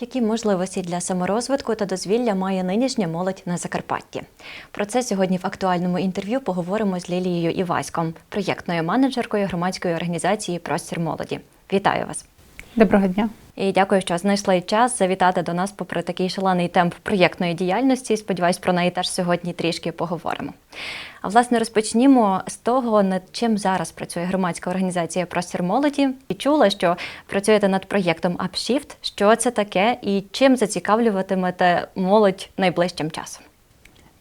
Які можливості для саморозвитку та дозвілля має нинішня молодь на Закарпатті? Про це сьогодні в актуальному інтерв'ю поговоримо з Лілією Іваськом, проєктною менеджеркою громадської організації Простір молоді. Вітаю вас! Доброго дня. І дякую, що знайшли час завітати до нас попри такий шалений темп проєктної діяльності. Сподіваюсь, про неї теж сьогодні трішки поговоримо. А власне розпочнімо з того, над чим зараз працює громадська організація Простір молоді. І чула, що працюєте над проєктом Upshift. Що це таке і чим зацікавлюватимете молодь найближчим часом?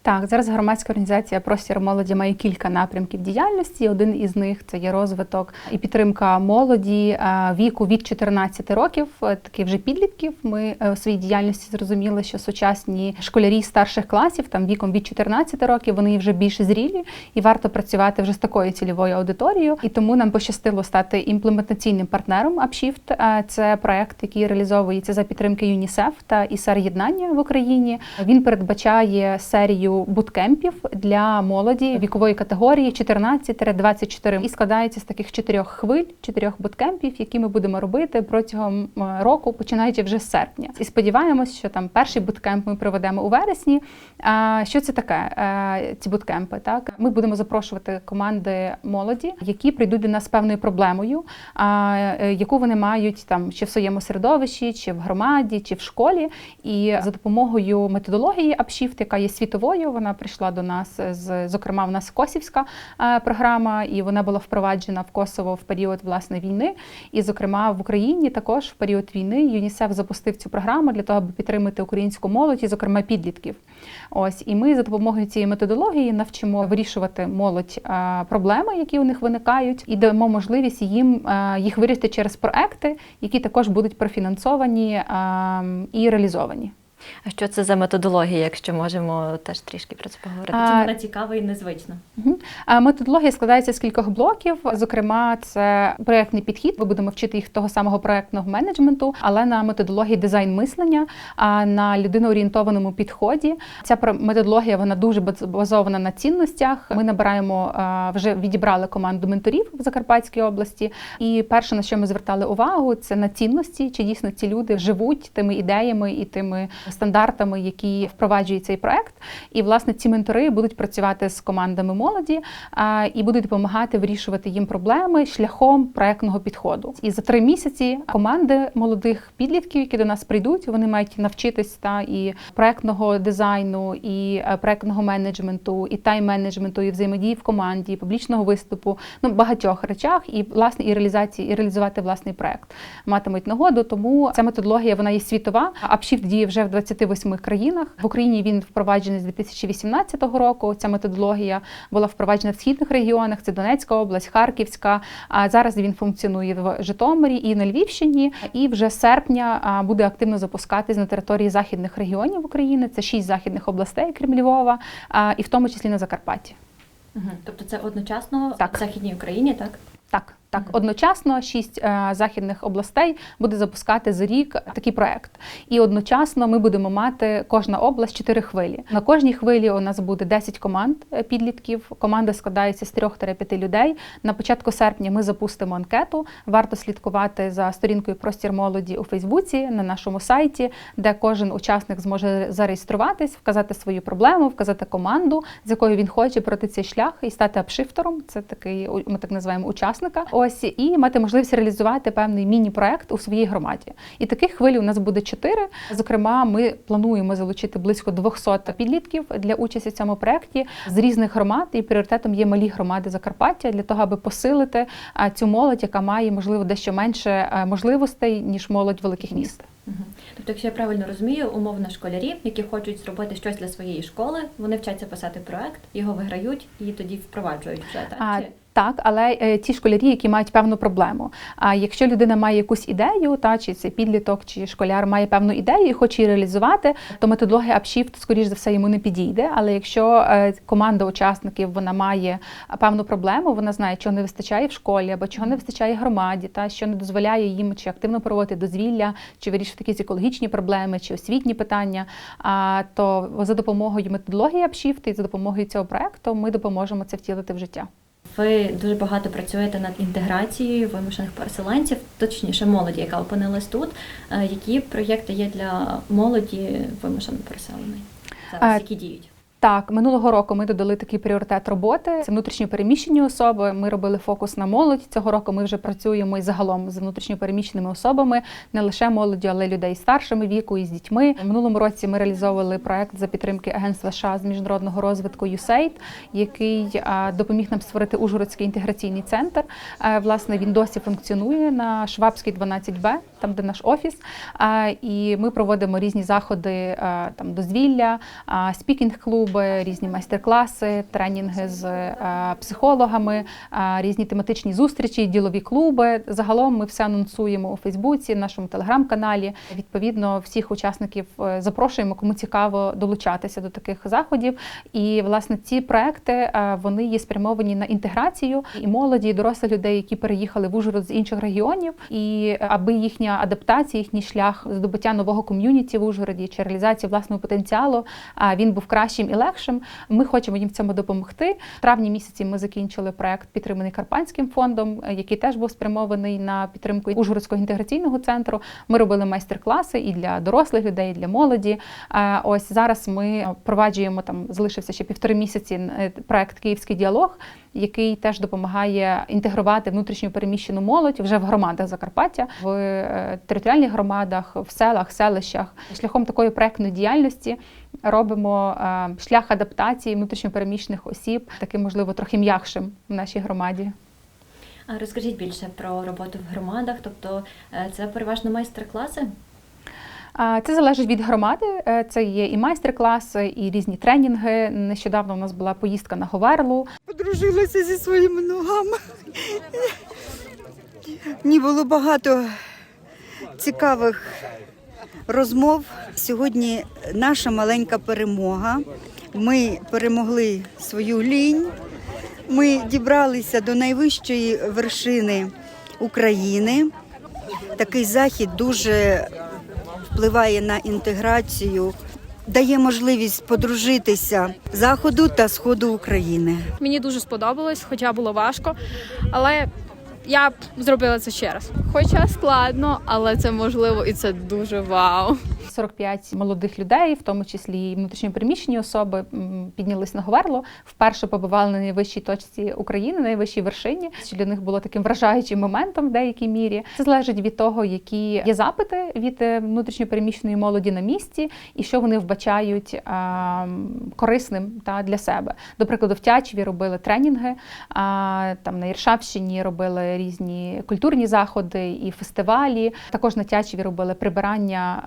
Так, зараз громадська організація Простір молоді має кілька напрямків діяльності. Один із них це є розвиток і підтримка молоді е, віку від 14 років, е, таких вже підлітків. Ми е, у своїй діяльності зрозуміли, що сучасні школярі старших класів, там віком від 14 років, вони вже більш зрілі і варто працювати вже з такою цільовою аудиторією. І тому нам пощастило стати імплементаційним партнером Upshift. Це проект, який реалізовується за підтримки ЮНІСЕФ та ІСАР єднання в Україні. Він передбачає серію буткемпів для молоді вікової категорії 14-24 і складається з таких чотирьох хвиль, чотирьох буткемпів, які ми будемо робити протягом року, починаючи вже з серпня. І сподіваємось, що там перший буткемп ми проведемо у вересні. А що це таке? е, Ці буткемпи? Так ми будемо запрошувати команди молоді, які прийдуть до нас з певною проблемою, е, яку вони мають там чи в своєму середовищі, чи в громаді, чи в школі. І за допомогою методології Upshift, яка є світовою, вона прийшла до нас з зокрема. В нас Косівська е, програма, і вона була впроваджена в Косово в період власне війни. І, зокрема, в Україні також в період війни ЮНІСЕФ запустив цю програму для того, аби підтримати українську молодь, і, зокрема підлітків. Ось і ми за допомогою цієї методології навчимо вирішувати молодь е, проблеми, які у них виникають, і даємо можливість їм е, їх вирішити через проекти, які також будуть профінансовані е, і реалізовані. А що це за методологія, якщо можемо теж трішки про це поговорити? А- Чим вона цікава і незвична? А Методологія складається з кількох блоків. Зокрема, це проєктний підхід. Ми будемо вчити їх того самого проєктного менеджменту, але на методології дизайн мислення, а на людиноорієнтованому підході. Ця про- методологія вона дуже базована на цінностях. Ми набираємо вже відібрали команду менторів в Закарпатській області. І перше, на що ми звертали увагу, це на цінності, чи дійсно ці люди живуть тими ідеями і тими стандартами, які впроваджує цей проект. І власне ці ментори будуть працювати з командами молоді і будуть допомагати вирішувати їм проблеми шляхом проектного підходу. І за три місяці команди молодих підлітків, які до нас прийдуть, вони мають навчитись та і проектного дизайну, і е, проектного менеджменту, і тайм-менеджменту, і взаємодії в команді, і публічного виступу, ну багатьох речах, і власне і реалізації, і реалізувати власний проект матимуть нагоду. Тому ця методологія вона є світова. Upshift діє вже в 28 країнах. В Україні він впроваджений з 2018 року. Ця методологія була впроваджена в східних регіонах. Це Донецька область, Харківська. А зараз він функціонує в Житомирі і на Львівщині. І вже з серпня буде активно запускатись на території західних регіонів України. Це шість західних областей, крім Львова, і в тому числі на Закарпатті. Угу. Тобто це одночасно Так. в Західній Україні, так? Так, так, одночасно шість е, західних областей буде запускати за рік такий проект. І одночасно ми будемо мати кожна область чотири хвилі. На кожній хвилі у нас буде 10 команд е, підлітків. Команда складається з 3-5 людей. На початку серпня ми запустимо анкету. Варто слідкувати за сторінкою Простір молоді у Фейсбуці на нашому сайті, де кожен учасник зможе зареєструватись, вказати свою проблему, вказати команду, з якою він хоче пройти цей шлях і стати апшифтером. Це такий ми так називаємо учасника. Ось і мати можливість реалізувати певний міні-проект у своїй громаді. І таких хвиль у нас буде чотири. Зокрема, ми плануємо залучити близько 200 підлітків для участі в цьому проекті з різних громад. І пріоритетом є малі громади Закарпаття для того, аби посилити цю молодь, яка має можливо дещо менше можливостей ніж молодь великих міст. Угу. Тобто, якщо я правильно розумію, умовно школярі, які хочуть зробити щось для своєї школи, вони вчаться писати проект, його виграють і тоді впроваджують вже так. А, Так, але е, ті школярі, які мають певну проблему. А якщо людина має якусь ідею, та чи це підліток, чи школяр має певну ідею і хоче її реалізувати, то методологія Upshift, скоріш за все, йому не підійде. Але якщо е, команда учасників вона має певну проблему, вона знає, чого не вистачає в школі або чого не вистачає громаді, та що не дозволяє їм чи активно проводити дозвілля, чи вирішити якісь екологічні проблеми, чи освітні питання. А то за допомогою методології Upshift і за допомогою цього проекту ми допоможемо це втілити в життя. Ви дуже багато працюєте над інтеграцією вимушених переселенців, точніше молоді, яка опинилась тут. Е, Які проєкти є для молоді вимушено переселеної? Зараз які діють? Так, минулого року ми додали такий пріоритет роботи. Це внутрішньо переміщені особи. Ми робили фокус на молодь. Цього року ми вже працюємо і загалом з внутрішньо переміщеними особами, не лише молоді, але й людей старшими віку і з дітьми. Минулому році ми реалізовували проект за підтримки Агентства США з міжнародного розвитку USAID, який допоміг нам створити Ужгородський інтеграційний центр. Е, Власне, він досі функціонує на Швабській 12Б, там де наш офіс. І ми проводимо різні заходи е, там дозвілля, спікінг-клуби, різні майстер-класи, тренінги з е, психологами, е, різні тематичні зустрічі, ділові клуби. Загалом ми все анонсуємо у Фейсбуці, нашому телеграм-каналі. Відповідно, всіх учасників е, запрошуємо, кому цікаво долучатися до таких заходів. І власне ці проекти е, вони є спрямовані на інтеграцію і молоді, і дорослих людей, які переїхали в Ужгород з інших регіонів, і е, аби їхня адаптація, їхній шлях здобуття нового ком'юніті в Ужгороді чи реалізації власного потенціалу, він був кращим і легшим. Ми хочемо їм в цьому допомогти. В травні місяці ми закінчили проект, підтриманий Карпатським фондом, е, який теж був спрямований на підтримку Ужгородського інтеграційного центру. Ми робили майстер-класи і для дорослих людей, і для молоді. Е, Ось зараз ми впроваджуємо там, залишився ще півтори місяці е, проект Київський діалог. Який теж допомагає інтегрувати внутрішньо переміщену молодь вже в громадах Закарпаття, в е, територіальних громадах, в селах, селищах. Шляхом такої проектної діяльності робимо е, шлях адаптації внутрішньо переміщених осіб, таким можливо трохи м'якшим в нашій громаді. Розкажіть більше про роботу в громадах, тобто е, це переважно майстер-класи. Це залежить від громади. Е, Це є і майстер-класи, і різні тренінги. Нещодавно у нас була поїздка на Говерлу. Подружилася зі своїми ногами. Мені було багато цікавих розмов. Сьогодні наша маленька перемога. Ми перемогли свою лінь. Ми дібралися до найвищої вершини України. Такий захід дуже впливає на інтеграцію, дає можливість подружитися заходу та сходу України. Мені дуже сподобалось, хоча було важко, але я б зробила це ще раз. Хоча складно, але це можливо і це дуже вау. 45 молодих людей, в тому числі і внутрішньопереміщені особи, піднялись на Говерло. Вперше побували на найвищій точці України, найвищій вершині. Що для них було таким вражаючим моментом в деякій мірі. Це залежить від того, які є запити від е, внутрішньопереміщеної молоді на місці, і що вони вбачають а, корисним та для себе. До прикладу, в Тячеві робили тренінги, а там на Іршавщині робили різні культурні заходи і фестивалі. Також на Тячеві робили прибирання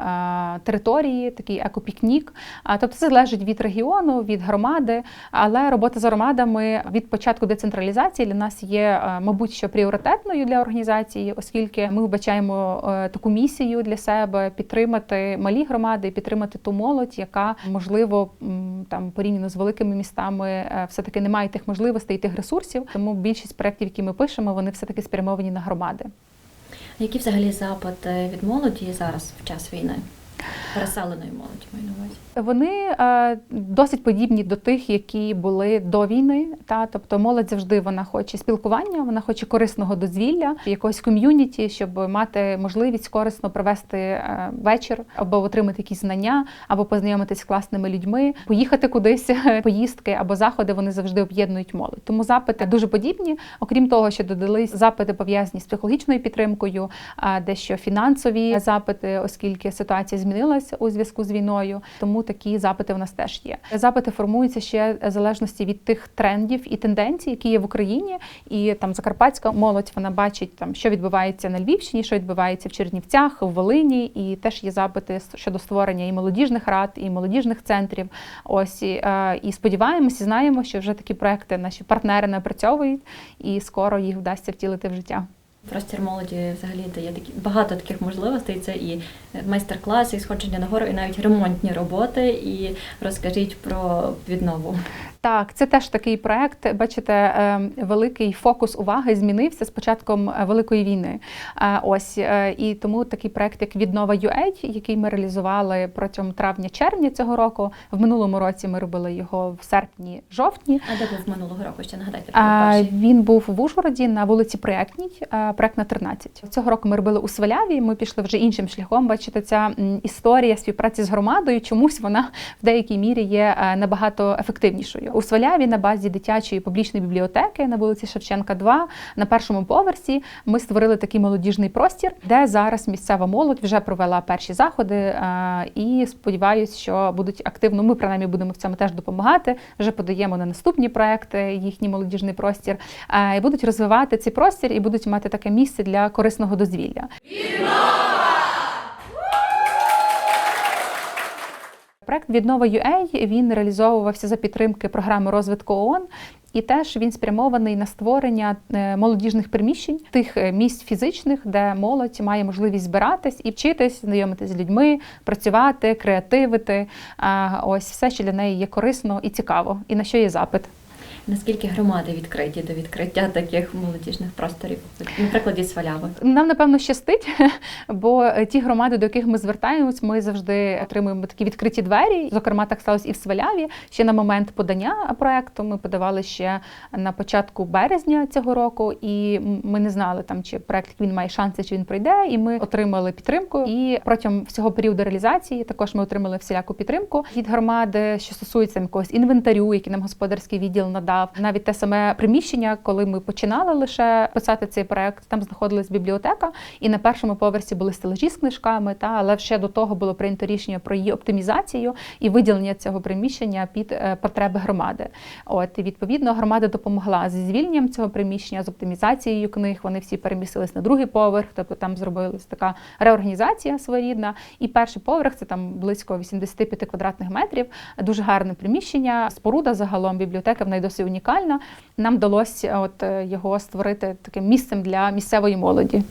території, такий екопікнік. Тобто це залежить від регіону, від громади. Але робота з громадами від початку децентралізації для нас є, мабуть, що пріоритетною для організації, оскільки ми вбачаємо е, таку місію для себе підтримати малі громади, підтримати ту молодь, яка можливо там порівняно з великими містами е, все-таки не має тих можливостей і тих ресурсів. Тому більшість проєктів, які ми пишемо, вони все таки спрямовані на громади. Які взагалі запити від молоді зараз в час війни? Переселеної молоді маю на увазі. Вони е, досить подібні до тих, які були до війни. Та тобто молодь завжди вона хоче спілкування, вона хоче корисного дозвілля, якогось ком'юніті, щоб мати можливість корисно провести е, вечір або отримати якісь знання, або познайомитись з класними людьми, поїхати кудись, поїздки або заходи. Вони завжди об'єднують молодь. Тому запити дуже подібні. Окрім того, що додались запити пов'язані з психологічною підтримкою, дещо фінансові запити, оскільки ситуація змінилася у зв'язку з війною. Тому такі запити в нас теж є. Запити формуються ще в залежності від тих трендів і тенденцій, які є в Україні. І там закарпатська молодь вона бачить там, що відбувається на Львівщині, що відбувається в Чернівцях, в Волині, і теж є запити щодо створення і молодіжних рад, і молодіжних центрів. Ось і, е, і сподіваємося, знаємо, що вже такі проекти наші партнери напрацьовують, і скоро їх вдасться втілити в життя. Простір молоді взагалі дає такі багато таких можливостей. Це і майстер-класи, і сходження на гору, і навіть ремонтні роботи. І розкажіть про віднову. Так, це теж такий проект. Бачите, е, великий фокус уваги змінився з початком е, великої війни. Е, Ось е, і тому такий проект, як Віднова UA, який ми реалізували протягом травня-червня цього року. В минулому році ми робили його в серпні-жовтні. А де був минулого року? Ще нагадайте про перший. Він був в Ужгороді на вулиці Проектній, е, проектна 13. Цього року ми робили у Сваляві. Ми пішли вже іншим шляхом. Бачите, ця історія співпраці з громадою. Чомусь вона в деякій мірі є е, набагато ефективнішою. У Сваляві на базі дитячої публічної бібліотеки на вулиці Шевченка, 2, на першому поверсі ми створили такий молодіжний простір, де зараз місцева молодь вже провела перші заходи. е, І сподіваюся, що будуть активно. Ми принаймні будемо в цьому теж допомагати. Вже подаємо на наступні проекти їхній молодіжний простір. Е, І будуть розвивати цей простір і будуть мати таке місце для корисного дозвілля. Проект Віднова UA він реалізовувався за підтримки програми розвитку ООН. І теж він спрямований на створення е, молодіжних приміщень, тих е, місць фізичних, де молодь має можливість збиратись і вчитись, знайомитись з людьми, працювати, креативити. Ось все, що для неї є корисно і цікаво, і на що є запит. Наскільки громади відкриті до відкриття таких молодіжних просторів? Наприклад, Сваляви. Нам напевно щастить, бо ті громади, до яких ми звертаємось, ми завжди отримуємо такі відкриті двері. Зокрема, так сталося і в Сваляві. Ще на момент подання проекту ми подавали ще на початку березня цього року, і ми не знали там, чи проект він має шанси, чи він пройде. І ми отримали підтримку. І протягом всього періоду реалізації також ми отримали всіляку підтримку від громади, що стосується якогось інвентарю, який нам господарський відділ надав. Навіть те саме приміщення, коли ми починали лише писати цей проект, там знаходилась бібліотека, і на першому поверсі були стелажі з книжками. Та але ще до того було прийнято рішення про її оптимізацію і виділення цього приміщення під е, потреби громади. От і відповідно громада допомогла зі звільненням цього приміщення, з оптимізацією книг. Вони всі перемістились на другий поверх, тобто там зробилась така реорганізація своєрідна. І перший поверх це там близько 85 квадратних метрів. Дуже гарне приміщення. Споруда загалом бібліотека в неї досить унікальна. Нам вдалося от е, його створити таким місцем для місцевої молоді.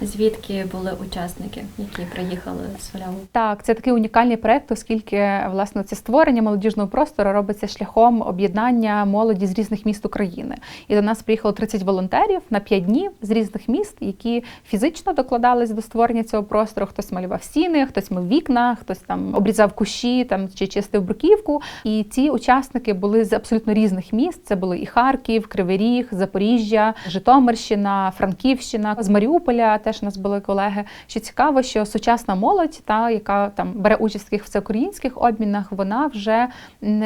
Звідки були учасники, які приїхали в Сваляву? Так, це такий унікальний проект, оскільки власне це створення молодіжного простору робиться шляхом об'єднання молоді з різних міст України. І до нас приїхало 30 волонтерів на 5 днів з різних міст, які фізично докладались до створення цього простору. Хтось малював стіни, хтось мив вікна, хтось там обрізав кущі там чи чистив бруківку. І ці учасники були з абсолютно різних міст. Це були і Харків, Кривий Ріг, Запоріжжя, Житомирщина, Франківщина, з Маріуполя. Теж у нас були колеги. Що цікаво, що сучасна молодь, та яка там бере участь в таких всеукраїнських обмінах, вона вже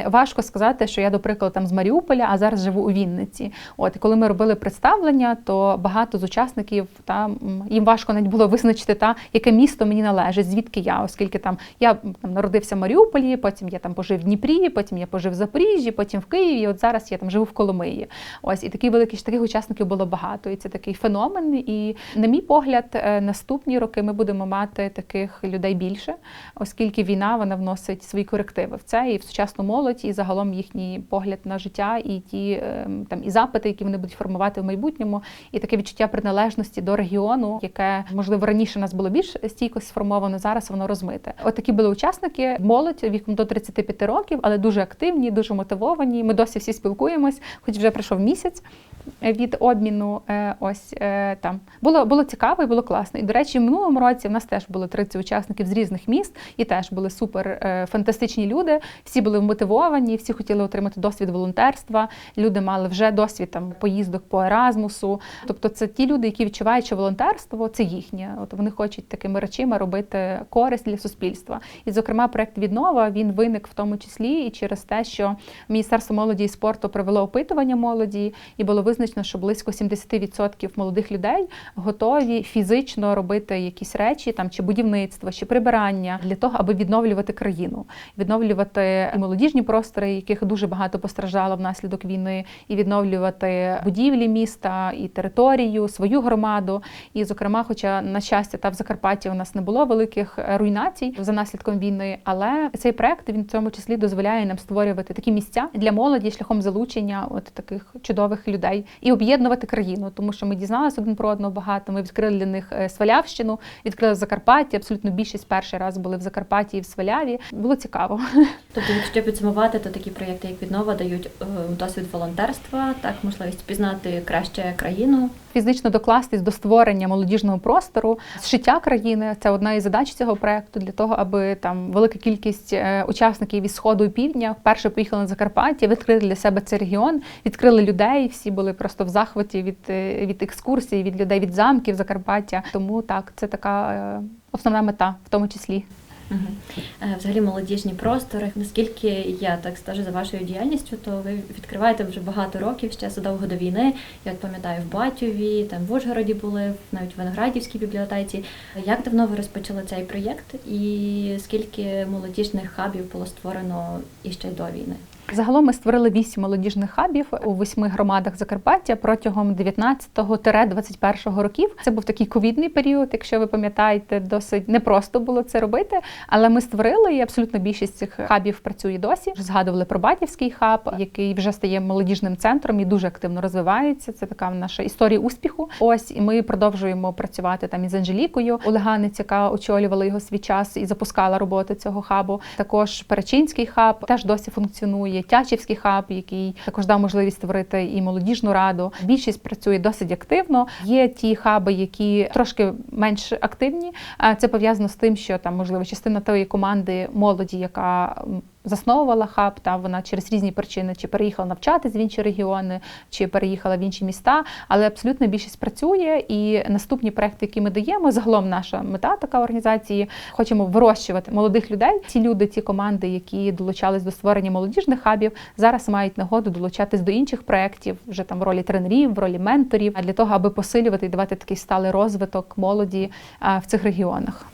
важко сказати, що я, до прикладу, там з Маріуполя, а зараз живу у Вінниці. От коли ми робили представлення, то багато з учасників та їм важко навіть було визначити та яке місто мені належить, звідки я, оскільки там я там народився в Маріуполі, потім я там пожив в Дніпрі, потім я пожив в Запоріжжі, потім в Києві. і От зараз я там живу в Коломиї. Ось і такі великі таких учасників було багато. І це такий феномен. І на мій погляд, е, наступні роки ми будемо мати таких людей більше, оскільки війна вона вносить свої корективи в це і в сучасну молодь, і загалом їхній погляд на життя, і ті е, там і запити, які вони будуть формувати в майбутньому, і таке відчуття приналежності до регіону, яке можливо раніше у нас було більш стійко сформовано, зараз воно розмите. От такі були учасники, молодь віком до 35 років, але дуже активні, дуже мотивовані. Ми досі всі спілкуємось, хоч вже пройшов місяць від обміну. Е, Ось е, там було було цікаво і було класно. І до речі, в минулому році в нас теж було 30 учасників з різних міст, і теж були супер е, фантастичні люди. Всі були мотивовані, всі хотіли отримати досвід волонтерства. Люди мали вже досвід там поїздок по Еразмусу. Тобто, це ті люди, які відчувають, що волонтерство це їхнє. От вони хочуть такими речима робити користь для суспільства. І, зокрема, проект віднова він виник в тому числі і через те, що Міністерство молоді і спорту провело опитування молоді, і було визначено, що близько 70% молодих людей готові фізично робити якісь речі, там чи будівництво, чи прибирання для того, аби відновлювати країну, відновлювати молодіжні простори, яких дуже багато постраждало внаслідок війни, і відновлювати будівлі міста і територію, свою громаду. І, зокрема, хоча на щастя, та в Закарпатті у нас не було великих руйнацій за наслідком війни, але цей проект він в цьому числі дозволяє нам створювати такі місця для молоді шляхом залучення от таких чудових людей і об'єднувати країну, тому що ми дізналися один про одного багато. Ми відкрили для них е, Свалявщину, відкрили Закарпаття. Абсолютно більшість перший раз були в Закарпатті і в Сваляві. Було цікаво. Тобто, якщо підсумувати, то такі проєкти, як віднова, дають е, досвід волонтерства, так можливість пізнати краще країну. Фізично докластись до створення молодіжного простору, зшиття країни це одна із задач цього проекту для того, аби там велика кількість е, учасників із сходу і півдня вперше поїхали на Закарпаття, відкрили для себе цей регіон, відкрили людей. Всі були просто в захваті від, е, від екскурсій, від людей від замків Закарпаття. Тому так, це така е, основна мета, в тому числі. Е, Взагалі молодіжні простори. Наскільки я так стежу за вашою діяльністю, то ви відкриваєте вже багато років ще задовго до війни. Я от пам'ятаю в Батюві, там в Ужгороді були, навіть в Виноградівській бібліотеці. Як давно ви розпочали цей проєкт і скільки молодіжних хабів було створено іще й до війни? Загалом ми створили вісім молодіжних хабів у восьми громадах Закарпаття протягом 19-21 років. Це був такий ковідний період, якщо ви пам'ятаєте, досить непросто було це робити. Але ми створили і абсолютно більшість цих хабів працює досі. Згадували про Батьківський хаб, який вже стає молодіжним центром і дуже активно розвивається. Це така наша історія успіху. Ось і ми продовжуємо працювати там із Анжелікою Олеганець, яка очолювала його свій час і запускала роботу цього хабу. Також Перечинський хаб теж досі функціонує. Тячівський хаб, який також дав можливість створити і молодіжну раду. Більшість працює досить активно. Є ті хаби, які трошки менш активні. А Це пов'язано з тим, що там можливо частина тої команди молоді, яка засновувала хаб, та вона через різні причини чи переїхала навчатись в інші регіони, чи переїхала в інші міста. Але абсолютно більшість працює. І наступні проекти, які ми даємо, загалом наша мета така організації. Хочемо вирощувати молодих людей. Ці люди, ці команди, які долучались до створення молодіжних хабів, зараз мають нагоду долучатись до інших проєктів, вже там в ролі тренерів, в ролі менторів, а для того, аби посилювати і давати такий сталий розвиток молоді в цих регіонах.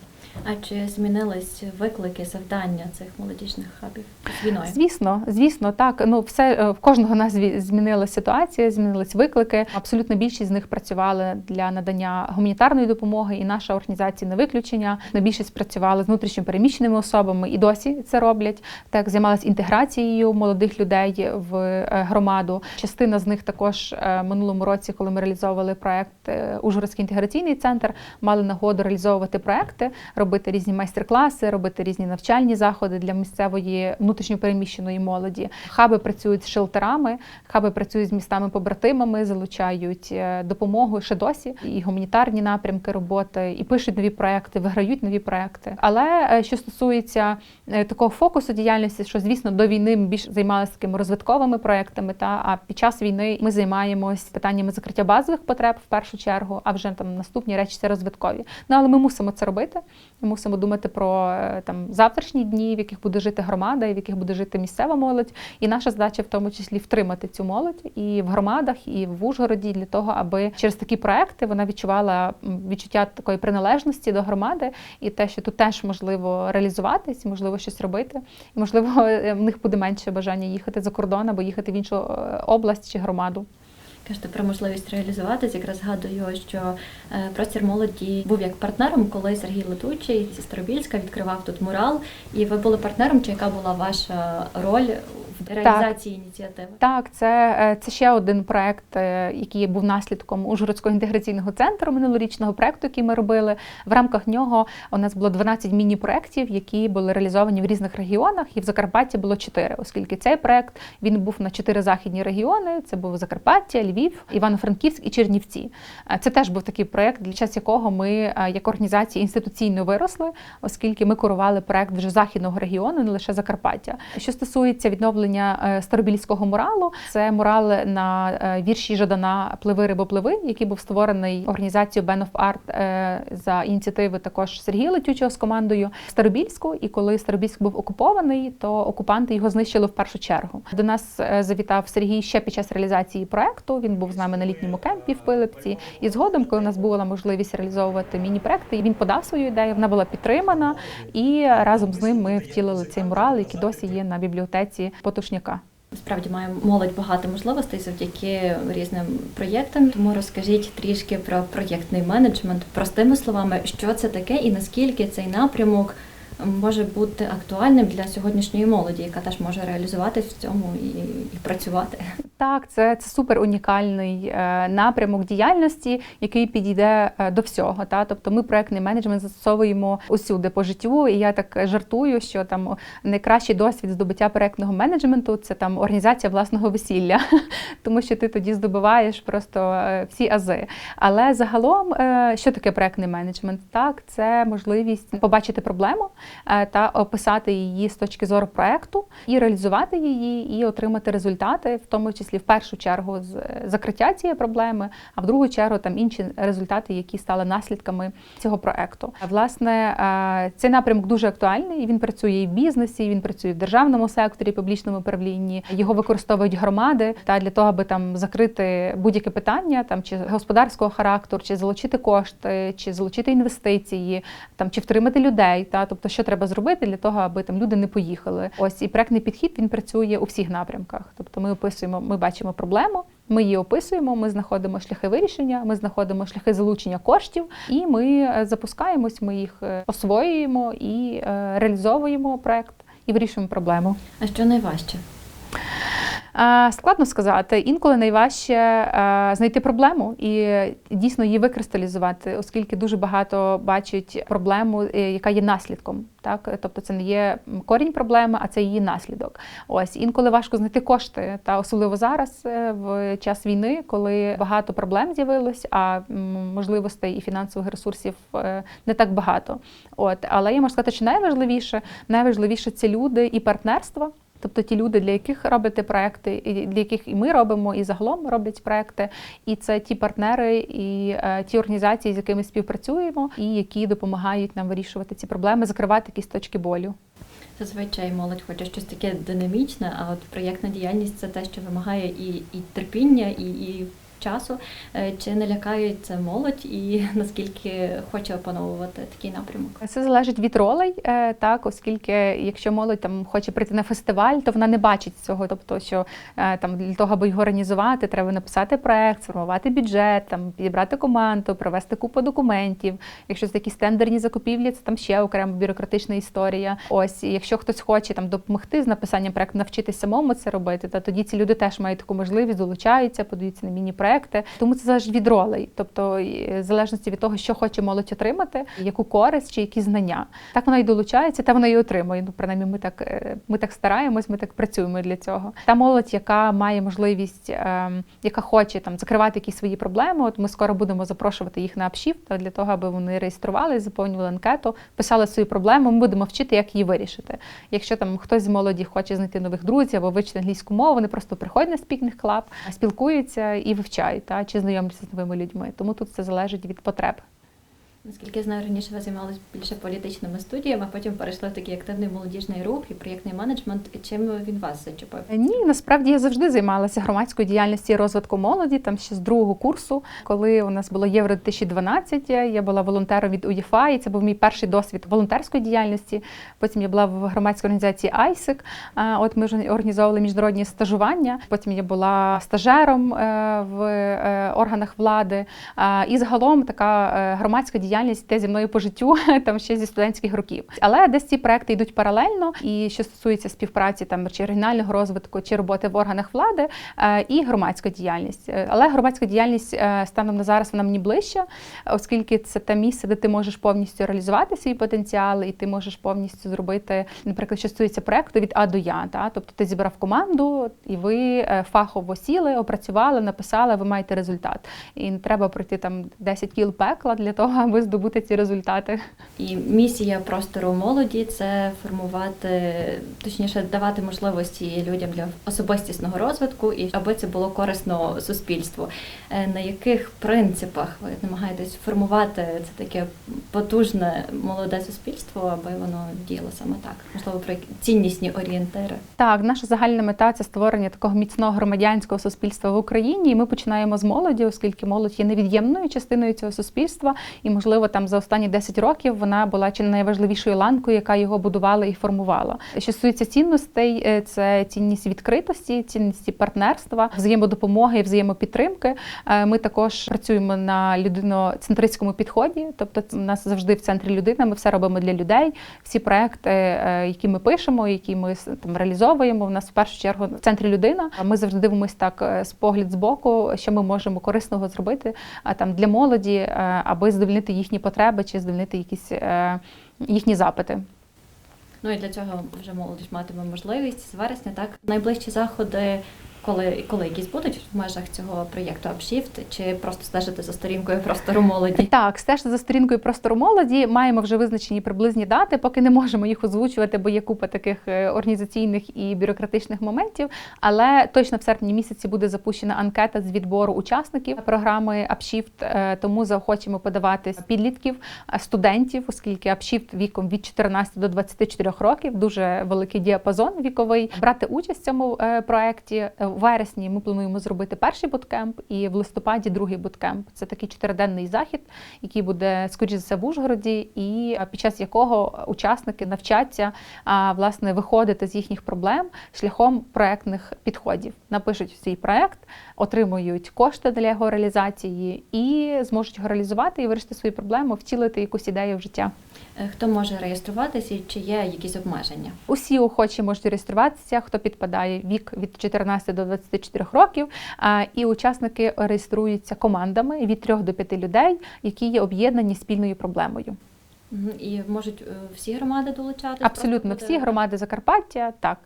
А чи змінились виклики, завдання цих молодіжних хабів з війною? Звісно, звісно, так. Ну все е, в кожного нас змінилася ситуація, змінились виклики. Абсолютно більшість з них працювали для надання гуманітарної допомоги, і наша організація не виключення. На більшість працювали з внутрішньо переміщеними особами і досі це роблять. Так займалися інтеграцією молодих людей в е, громаду. Частина з них також е, минулому році, коли ми реалізовували проект Ужгородський інтеграційний центр, мали нагоду реалізовувати проекти, робити різні майстер-класи, робити різні навчальні заходи для місцевої внутрішньопереміщеної молоді. Хаби працюють з шелтерами, хаби працюють з містами-побратимами, залучають е, допомогу ще досі, і гуманітарні напрямки роботи, і пишуть нові проекти, виграють нові проекти. Але е, що стосується е, такого фокусу діяльності, що звісно до війни ми більш займалися такими розвитковими проектами, та а під час війни ми займаємось питаннями закриття базових потреб в першу чергу, а вже там наступні речі це розвиткові. Ну але ми мусимо це робити. Ми мусимо думати про е, там завтрашні дні, в яких буде жити громада, і в яких буде жити місцева молодь. І наша задача в тому числі втримати цю молодь і в громадах, і в Ужгороді для того, аби через такі проекти вона відчувала відчуття такої приналежності до громади, і те, що тут теж можливо реалізуватись, можливо щось робити, і можливо е, в них буде менше бажання їхати за кордон або їхати в іншу е, область чи громаду. Кажете про можливість реалізуватись. Якраз згадую, що е, простір молоді був як партнером, коли Сергій Летучий зі Старобільська відкривав тут мурал, і ви були партнером, чи яка була ваша роль в реалізації ініціативи? Так, це, е, це ще один проект, е, який був наслідком Ужгородського інтеграційного центру минулорічного проекту, який ми робили. В рамках нього у нас було 12 міні-проєктів, які були реалізовані в різних регіонах, і в Закарпатті було 4, оскільки цей проект він був на 4 західні регіони. Це був Закарпаття, Львів, Івано-Франківськ і Чернівці. Е, Це теж був такий проект, для час якого ми е, як організація інституційно виросли, оскільки ми курували проект вже західного регіону, не лише Закарпаття. Що стосується відновлення е, Старобільського муралу. Це мурал на вірші Жадана Пливи рибо пливи, який був створений організацією Band of Art за ініціативи також Сергія Летючого з командою Старобільську. І коли Старобільськ був окупований, то окупанти його знищили в першу чергу. До нас завітав Сергій ще під час реалізації проекту. Він був з нами на літньому кемпі в Пилипці. І згодом, коли у нас була можливість реалізовувати міні-проекти, він подав свою ідею, вона була підтримана, і разом з ним ми втілили цей мурал, який досі є на бібліотеці Потушняка. Справді має молодь багато можливостей завдяки різним проєктам. Тому розкажіть трішки про проєктний менеджмент. Простими словами, що це таке і наскільки цей напрямок може бути актуальним для сьогоднішньої молоді, яка теж може реалізуватись в цьому і, і працювати. Так, це, це супер унікальний е, напрямок діяльності, який підійде е, до всього. Та? Тобто ми проектний менеджмент застосовуємо усюди по життю. І я так жартую, що там найкращий досвід здобуття проектного менеджменту це там організація власного весілля, тому що ти тоді здобуваєш просто е, всі ази. Але загалом, що таке проектний менеджмент? Так, це можливість побачити проблему та описати її з точки зору проекту і реалізувати її, і отримати результати, в тому числі в першу чергу з е, закриття цієї проблеми, а в другу чергу там інші результати, які стали наслідками цього проекту. Власне, е, цей напрямок дуже актуальний. Він працює і в бізнесі, він працює в державному секторі, публічному управлінні. Його використовують громади та для того, аби там закрити будь-яке питання, там чи господарського характеру, чи залучити кошти, чи залучити інвестиції, там чи втримати людей. Та тобто, що треба зробити для того, аби там люди не поїхали. Ось і проектний підхід він працює у всіх напрямках. Тобто, ми описуємо, ми бачимо проблему. Ми її описуємо, ми знаходимо шляхи вирішення, ми знаходимо шляхи залучення коштів, і ми е, запускаємось, ми їх е, освоюємо і е, реалізовуємо проект і вирішуємо проблему. А що найважче? Е, Складно сказати. Інколи найважче е, знайти проблему і дійсно її викристалізувати, оскільки дуже багато бачать проблему, е, яка є наслідком. Так, тобто це не є корінь проблеми, а це її наслідок. Ось інколи важко знайти кошти, та особливо зараз, в час війни, коли багато проблем з'явилось, а можливостей і фінансових ресурсів не так багато. От але я можу сказати, що найважливіше, найважливіше це люди і партнерство. Тобто ті люди, для яких робите проекти, і для яких і ми робимо, і загалом роблять проекти, і це ті партнери і е, ті організації, з якими співпрацюємо, і які допомагають нам вирішувати ці проблеми, закривати якісь точки болю. Зазвичай молодь хоче щось таке динамічне, а от проєктна діяльність це те, що вимагає і, і терпіння, і, і часу. Е, Чи не лякає молодь і наскільки хоче опановувати такий напрямок? Це залежить від ролей, е, так, оскільки якщо молодь там хоче прийти на фестиваль, то вона не бачить цього. Тобто, що е, там для того, аби його організувати, треба написати проект, сформувати бюджет, там підібрати команду, провести купу документів. Якщо це якісь тендерні закупівлі, це там ще окрема бюрократична історія. Ось і якщо хтось хоче там допомогти з написанням проекту, навчитися самому це робити, то тоді ці люди теж мають таку можливість, долучаються, подаються на міні-проекти. Тому це залежить від ролей, тобто в залежності від того, що хоче молодь отримати, яку користь чи які знання. Так вона і долучається, та вона і отримує. Ну, принаймні, ми так е, ми так стараємось, ми так працюємо для цього. Та молодь, яка має можливість, ем, яка хоче там закривати якісь свої проблеми. От ми скоро будемо запрошувати їх на общів, для того, аби вони реєстрували, заповнювали анкету, писали свої проблеми. Ми будемо вчити, як її вирішити. Якщо там хтось з молоді хоче знайти нових друзів або вивчити англійську мову, вони просто приходять на спікінг клаб, спілкуються і вивчають, та чи знайомляться з новими людьми. Тому тут це залежить від потреб. Наскільки я знаю, раніше ви займалися більше політичними студіями, а потім перейшли в такий активний молодіжний рух і проєктний менеджмент. Чим він вас зачепив? Ні, насправді я завжди займалася громадською діяльністю і розвитку молоді, там ще з другого курсу, коли у нас було Євро 2012, я була волонтером від УЄФА, і це був мій перший досвід волонтерської діяльності. Потім я була в громадській організації ISIC, От ми ж організовували міжнародні стажування. Потім я була стажером е, в е, органах влади. І загалом така е, громадська діяльність те зі мною по життю, там ще зі студентських років. Але десь ці проекти йдуть паралельно, і що стосується співпраці там чи регіонального розвитку, чи роботи в органах влади, е, і громадська діяльність. Е, Але громадська діяльність е, станом на зараз вона мені ближча, оскільки це те місце, де ти можеш повністю реалізувати свій потенціал, і ти можеш повністю зробити, наприклад, що стосується проекту від А до Я. Та? Тобто ти зібрав команду, і ви фахово сіли, опрацювали, написали, ви маєте результат. І не треба пройти там 10 кіл пекла для того, аби здобути ці результати. І місія простору молоді це формувати, точніше, давати можливості людям для особистісного розвитку і аби це було корисно суспільству. Е, На яких принципах ви намагаєтесь формувати це таке потужне молоде суспільство, аби воно діяло саме так? Можливо, про ціннісні орієнтири. Так, наша загальна мета це створення такого міцного громадянського суспільства в Україні. І ми починаємо з молоді, оскільки молодь є невід'ємною частиною цього суспільства. І, можливо, там за останні 10 років вона була чи найважливішою ланкою, яка його будувала і формувала. Що стосується цінностей, е, це цінність відкритості, цінності партнерства, взаємодопомоги взаємопідтримки. Е, Ми також працюємо на людиноцентристському підході, тобто у нас завжди в центрі людина. Ми все робимо для людей. Всі проекти, е, які ми пишемо, які ми там реалізовуємо, в нас в першу чергу в центрі людина. Ми завжди дивимося так з погляд з боку, що ми можемо корисного зробити а, там для молоді, аби задовольнити їхні потреби чи задовольнити якісь е, їхні запити. Ну і для цього вже молодь матиме можливість з вересня, так найближчі заходи, коли коли якісь будуть в межах цього проєкту Upshift, чи просто стежити за сторінкою простору молоді. Так, стежте за сторінкою простору молоді. Маємо вже визначені приблизні дати, поки не можемо їх озвучувати, бо є купа таких е, організаційних і бюрократичних моментів. Але точно в серпні місяці буде запущена анкета з відбору учасників програми Upshift, е, тому заохочуємо подавати підлітків, е, студентів, оскільки Upshift віком від 14 до 24 років, дуже великий діапазон віковий. Брати участь в цьому проекті. У вересні ми плануємо зробити перший буткемп і в листопаді другий буткемп. Це такий чотириденний захід, який буде скоріш за все в Ужгороді, і під час якого учасники навчаться власне виходити з їхніх проблем шляхом проектних підходів. Напишуть свій проект, отримують кошти для його реалізації і зможуть його реалізувати і вирішити свої проблеми, втілити якусь ідею в життя. Е, Хто може реєструватися чи є якісь обмеження? Усі охочі можуть реєструватися, хто підпадає вік від 14 до 24 років. І учасники реєструються командами від 3 до 5 людей, які є об'єднані спільною проблемою. І можуть е, всі громади долучатися? Абсолютно всі громади Закарпаття. Так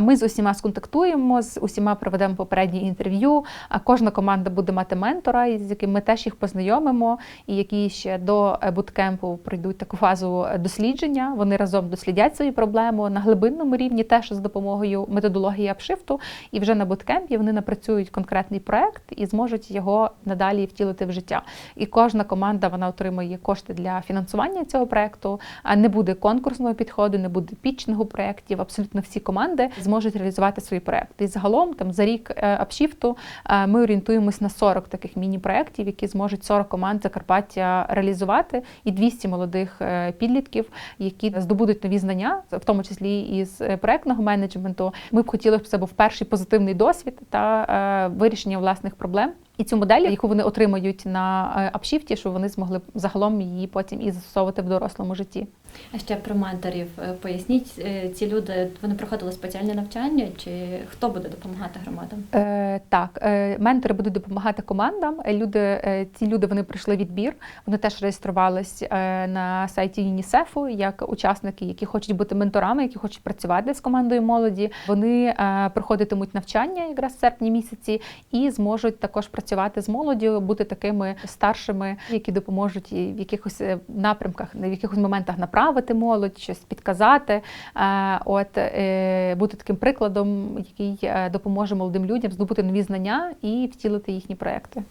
ми з усіма сконтактуємо, з усіма проведемо попередні інтерв'ю. А кожна команда буде мати ментора, з яким ми теж їх познайомимо, і які ще до е, буткемпу пройдуть таку фазу е, дослідження. Вони разом дослідять свою проблему на глибинному рівні, теж з допомогою методології апшифту. І вже на буткемпі вони напрацюють конкретний проект і зможуть його надалі втілити в життя. І кожна команда вона отримує кошти для фінансування цього проекту. А не буде конкурсного підходу, не буде пічного проєктів. Абсолютно всі команди зможуть реалізувати свої проекти. І загалом там за рік е, апшіфту е, ми орієнтуємось на 40 таких міні-проєктів, які зможуть 40 команд Закарпаття реалізувати, і 200 молодих е, підлітків, які здобудуть нові знання, в тому числі із проектного менеджменту. Ми б хотіли, щоб це був перший позитивний досвід та вирішення власних проблем. І цю модель, яку вони отримають на е, апшіфті, щоб вони змогли загалом її потім і застосовувати в дорослому житті. А ще про менторів Е, поясніть, е, ці люди вони проходили спеціальне навчання, чи хто буде допомагати громадам? Е, так, е, ментори будуть допомагати командам. Люди, е, ці люди вони пройшли відбір. Вони теж реєструвались е, на сайті ЮНІСЕФу як учасники, які хочуть бути менторами, які хочуть працювати з командою молоді. Вони е, проходитимуть навчання якраз в серпні місяці і зможуть також працювати з молоддю, бути такими старшими, які допоможуть їй в якихось е, напрямках, в якихось моментах направити молодь, щось підказати. Е, От е, бути таким прикладом, який допоможе молодим людям здобути нові знання і втілити їхні проекти.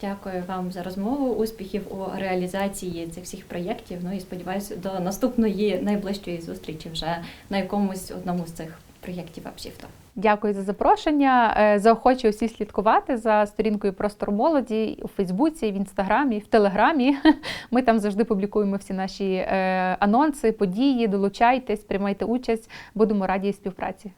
Дякую вам за розмову. Успіхів у реалізації цих всіх проєктів. Ну і сподіваюся, до наступної найближчої зустрічі вже на якомусь одному з цих проєктів Апшіфту. Дякую за запрошення. Е, Заохочую всі слідкувати за сторінкою Простор молоді у Фейсбуці, в Інстаграмі, в Телеграмі. Ми там завжди публікуємо всі наші е, анонси, події. Долучайтесь, приймайте участь. Будемо раді співпраці.